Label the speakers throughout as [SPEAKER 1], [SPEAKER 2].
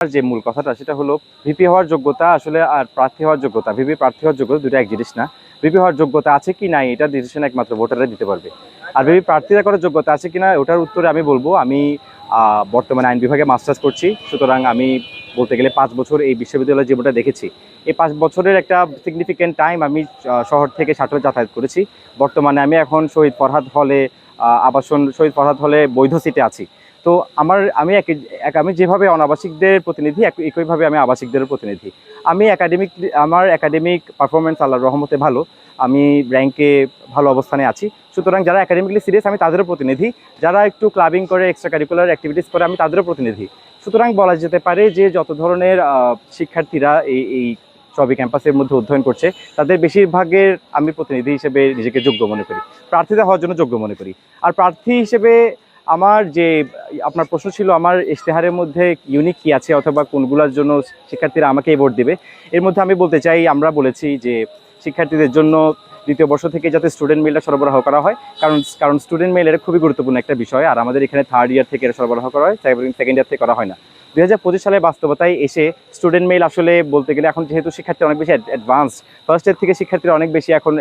[SPEAKER 1] যে মূল কথাটা, সেটা হলো ভিপি হওয়ার যোগ্যতা আসলে আর প্রার্থী হওয়ার যোগ্যতা। ভিপি প্রার্থী হওয়ার যোগ্যতা দুটো এক জিনিস না। ভিপি হওয়ার যোগ্যতা আছে কি নাই, এটা ডিসিশন একমাত্র ভোটাররা দিতে পারবে। আর ভিপি প্রার্থীরা করার যোগ্যতা আছে কি না, ওটার উত্তরে আমি বলব, আমি বর্তমানে আইন বিভাগে মাস্টার্স করছি। সুতরাং আমি বলতে গেলে পাঁচ বছর এই বিশ্ববিদ্যালয় জীবনটা দেখেছি। এই পাঁচ বছরের একটা সিগনিফিক্যান্ট টাইম আমি শহর থেকে সাটলে যাতায়াত করেছি। বর্তমানে আমি এখন শহীদ ফরহাদ হলে আবাসন, শহীদ ফরহাদ হলে বৈধ সিটে আছি। তো আমার, আমি এক আমি যেভাবে অনাবাসিকদের প্রতিনিধি, এক- একইভাবে আমি আবাসিকদের প্রতিনিধি। আমি একাডেমিক আমার একাডেমিক পারফরমেন্স আল্লাহর রহমতে ভালো। আমি র্যাঙ্কে ভালো অবস্থানে আছি। সুতরাং যারা একাডেমিকলি সিরিয়াস আমি তাদেরও প্রতিনিধি। যারা একটু ক্লাবিং করে এক্সট্রা কারিকুলার অ্যাক্টিভিটিস করে, আমি তাদেরও প্রতিনিধি। সুতরাং বলা যেতে পারে যে যত ধরনের শিক্ষার্থীরা এই এই সবই ক্যাম্পাসের মধ্যে অধ্যয়ন করছে, তাদের বেশিরভাগের আমি প্রতিনিধি হিসেবে নিজেকে যোগ্য মনে করি। প্রার্থীতা হওয়ার জন্য যোগ্য মনে করি। আর প্রার্থী হিসেবে আমার যে, আপনার প্রশ্ন ছিল আমার ইশতেহারের মধ্যে ইউনিক কি আছে অথবা কোনগুলোর জন্য শিক্ষার্থীরা আমাকেই ভোট দেবে, এর মধ্যে আমি বলতে চাই, আমরা বলেছি যে শিক্ষার্থীদের জন্য দ্বিতীয় বর্ষ থেকে যাতে স্টুডেন্ট মেলটা সরবরাহ করা হয়, কারণ কারণ স্টুডেন্ট মেল এটা খুবই গুরুত্বপূর্ণ একটা বিষয়, আর আমাদের এখানে থার্ড ইয়ার থেকে এটা সরবরাহ করা হয় সেকেন্ড ইয়ার থেকে করা হয় না। দুই হাজার পঁচিশ সালের বাস্তবতায় এসে স্টুডেন্ট মেইল আসলে বলতে গেলে এখন যেহেতু শিক্ষার্থী অনেক বেশি অ্যাডভান্স ফার্স্ট ইয়ার থেকে শিক্ষার্থীরা অনেক বেশি এখন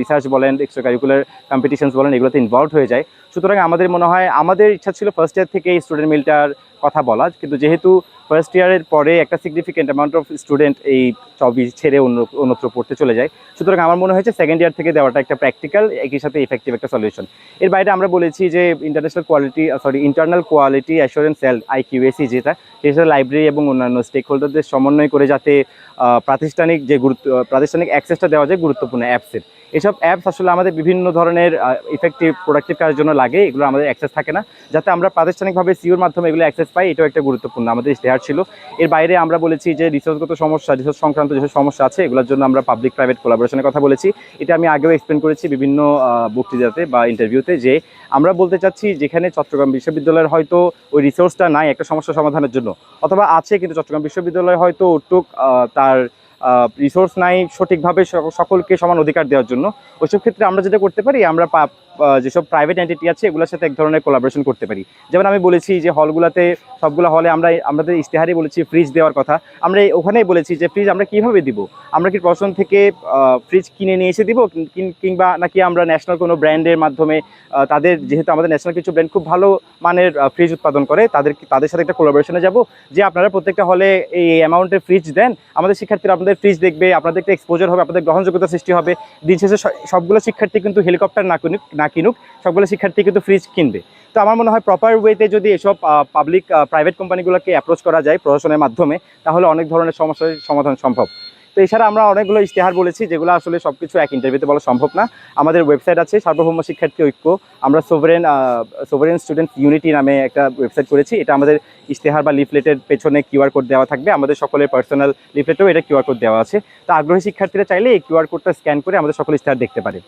[SPEAKER 1] রিসার্চ বলেন এক্সট্রা কারিকুলার কম্পিটিশনস বলেন, এগুলোতে ইনভলভ হয়ে যায়। সুতরাং আমাদের মনে হয়, আমাদের ইচ্ছা ছিল ফার্স্ট ইয়ার থেকে স্টুডেন্ট মিলটার কথা বলা, কিন্তু যেহেতু ফার্স্ট ইয়ারের পরে একটা সিগনিফিকেন্ট অ্যামাউন্ট অফ স্টুডেন্ট এই চবি ছেড়ে অন্য, অন্যত্র পড়তে চলে যায়। সুতরাং আমার মনে হয়েছে সেকেন্ড ইয়ার থেকে দেওয়াটা একটা প্র্যাকটিক্যাল একই সাথে ইফেক্টিভ একটা সলিউশন এর বাইরে আমরা বলেছি যে international quality sorry internal quality assurance cell IQAC যেটা সেটা লাইব্রেরি এবং অন্যান্য স্টেক হোল্ডারদের সমন্বয় করে যাতে প্রাতিষ্ঠানিক যে গুরুত্ব, প্রাতিষ্ঠানিক অ্যাক্সেসটা দেওয়া যায় গুরুত্বপূর্ণ অ্যাপসের এসব অ্যাপস আসলে আমাদের বিভিন্ন ধরনের ইফেক্টিভ প্রোডাক্টিভ কাজের জন্য লাগে, এগুলো আমাদের অ্যাক্সেস থাকে না। যাতে আমরা প্রাতিষ্ঠানিকভাবে সিওর মাধ্যমে এগুলো অ্যাক্সেস পাই, এটাও একটা গুরুত্বপূর্ণ আমাদের ইশতেহার ছিল। এর বাইরে আমরা বলেছি যে রিসোর্সগত সমস্যা রিসার্চ সংক্রান্ত যেসব সমস্যা আছে, এগুলোর জন্য আমরা পাবলিক প্রাইভেট কোলাবোরেশনের কথা বলেছি। এটা আমি আগেও এক্সপ্লেন করেছি বিভিন্ন বক্তৃতাতে বা ইন্টারভিউতে যে আমরা বলতে চাচ্ছি যেখানে চট্টগ্রাম বিশ্ববিদ্যালয়ের হয়তো ওই রিসোর্সটা নাই, একটা সমস্যা সমাধানের জন্য। অথবা আছে কিন্তু চট্টগ্রাম বিশ্ববিদ্যালয় হয়তো ওটুক তার রিসোর্স নাই সঠিকভাবে সকলকে সমান অধিকার দেওয়ার জন্য। ওইসব ক্ষেত্রে আমরা যেটা করতে পারি, আমরা যেসব প্রাইভেট এন্টিটি আছে, এগুলোর সাথে এক ধরনের কোলাবোরেশন করতে পারি। যেমন আমি বলেছি যে হলগুলোতে, সবগুলো হলে আমরা আমাদের ইশতেহারে বলেছি ফ্রিজ দেওয়ার কথা। আমরা ওখানেই বলেছি যে ফ্রিজ আমরা কীভাবে দিব? আমরা কি প্রশাসন থেকে ফ্রিজ কিনে নিয়ে এসে দিব? কিংবা নাকি আমরা ন্যাশনাল কোনো ব্র্যান্ডের মাধ্যমে তাদের যেহেতু আমাদের ন্যাশনাল কিছু ব্র্যান্ড খুব ভালো মানের ফ্রিজ উৎপাদন করে, তাদের তাদের সাথে একটা কোলাবোরেশনে যাব। যে আপনারা প্রত্যেকটা হলে এই অ্যামাউন্টের ফ্রিজ দেন, আমাদের শিক্ষার্থীরা আপনাদের ফ্রিজ দেখবে, আপনাদের একটা এক্সপোজার হবে, আপনাদের গ্রহণযোগ্যতা সৃষ্টি হবে। দিন শেষে সবগুলো শিক্ষার্থী কিন্তু হেলিকপ্টার না না কিনুক, সবগুলো শিক্ষার্থী কিন্তু ফ্রিজ কিনবে। তো আমার মনে হয় প্রপার ওয়েতে যদি এসব পাবলিক প্রাইভেট কোম্পানিগুলোকে অ্যাপ্রোচ করা যায় প্রশাসনের মাধ্যমে, তাহলে অনেক ধরনের সমস্যার সমাধান সম্ভব। তো এছাড়া আমরা অনেকগুলো ইশতেহার বলেছি, যেগুলো আসলে সব কিছু এক ইন্টারভিউতে বলা সম্ভব না। আমাদের ওয়েবসাইট আছে, সার্বভৌম শিক্ষার্থী ঐক্য। আমরা সোভারেন সোভারেন স্টুডেন্ট ইউনিটি নামে একটা ওয়েবসাইট করেছি। এটা আমাদের ইশতেহার বা লিফলেটের পেছনে কিউআর কোড দেওয়া থাকবে। আমাদের সকলের পার্সোনাল লিফলেটেও এটা কিউআর কোড দেওয়া আছে। তো আগ্রহী শিক্ষার্থীরা চাইলে এই কিউআর কোডটা স্ক্যান করে আমাদের সকল ইশতেহার দেখতে পারে।